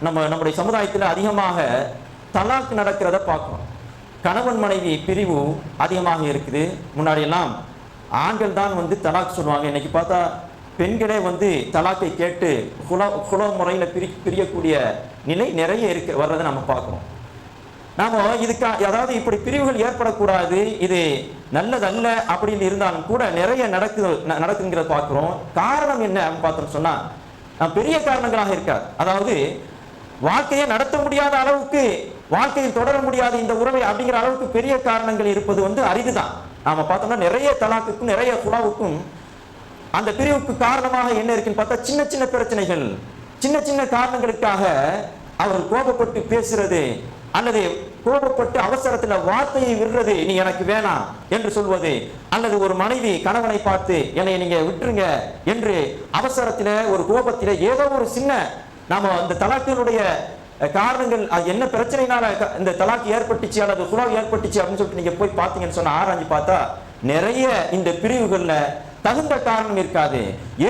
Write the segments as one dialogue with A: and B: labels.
A: நம்ம நம்முடைய சமுதாயத்தில் அதிகமாக தலாக் நடக்கிறத பார்க்குறோம். கணவன் மனைவி பிரிவு அதிகமாக இருக்குது. முன்னாடியெல்லாம் ஆண்கள் தான் வந்து தலாக் சொல்லுவாங்க. இன்னைக்கு பார்த்தா பெண்களே வந்து தலாக்கை கேட்டு குல குல முறையில் பிரி பிரியக்கூடிய நிலை நிறைய இருக்க வர்றதை நம்ம பார்க்குறோம். நாம் இதுக்கா அதாவது இப்படி பிரிவுகள் ஏற்படக்கூடாது இது நல்லதல்ல அப்படின்னு இருந்தாலும் கூட நிறைய நடக்குது ந- நடக்குங்கிறத பார்க்குறோம். காரணம் என்ன அப்படின்னு பார்த்தோம் சொன்னால் பெரிய காரணங்களாக இருக்காது. அதாவது வாழ்க்கையை நடத்த முடியாத அளவுக்கு வாழ்க்கையில் தொடர முடியாத இந்த உறவை அப்படிங்கிற அளவுக்கு பெரிய காரணங்கள் இருப்பது வந்து அரிதுதான். நாம பார்த்தோம்னா நிறைய தலாக்குக்கும் நிறைய குலாவுக்கும் அந்த பிரிவுக்கு காரணமாக என்ன இருக்குன்னு பார்த்தா சின்ன சின்ன பிரச்சனைகள். சின்ன சின்ன காரணங்களுக்காக அவர் கோபப்பட்டு பேசுறது அல்லது கோபப்பட்டு அவசரத்துல வார்த்தையை விடுறது நீ எனக்கு வேணாம் என்று சொல்வது அல்லது ஒரு மனைவி கணவனை பார்த்து என்னை நீங்க விட்டுருங்க என்று அவசரத்தில் ஒரு கோபத்தில ஏதோ ஒரு சின்ன நாம அந்த தலாக்கினுடைய காரணங்கள் அது என்ன பிரச்சனைனால இந்த தலாக் ஏற்பட்டுச்சு அல்லது குலாவ் ஏற்பட்டுச்சு அப்படின்னு சொல்லிட்டு நீங்க போய் பார்த்தீங்கன்னு சொன்னா ஆராய்ஞ்சு பார்த்தா நிறைய இந்த பிரிவுகள்ல தகுந்த காரணம் இருக்காது.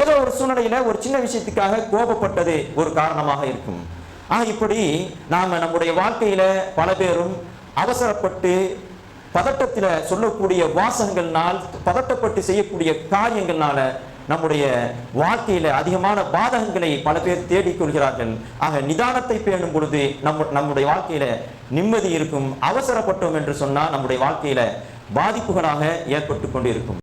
A: ஏதோ ஒரு சூழ்நிலையில ஒரு சின்ன விஷயத்துக்காக கோபப்பட்டது ஒரு காரணமாக இருக்கும். ஆக இப்படி நாம நம்முடைய வாழ்க்கையில பல பேரும் அவசரப்பட்டு பதட்டத்தில் சொல்லக்கூடிய வாசகங்கள்னால் பதட்டப்பட்டு செய்யக்கூடிய காரியங்கள்னால நம்முடைய வாழ்க்கையில அதிகமான பாதகங்களை பல பேர் தேடிக் கொள்கிறார்கள். ஆக நிதானத்தை பேணும் பொழுது நம்ம நம்முடைய வாழ்க்கையில நிம்மதி இருக்கும் அவசரப்பட்டோம் என்று சொன்னால் நம்முடைய வாழ்க்கையில பாதிப்புகளாக ஏற்பட்டு கொண்டிருக்கும்.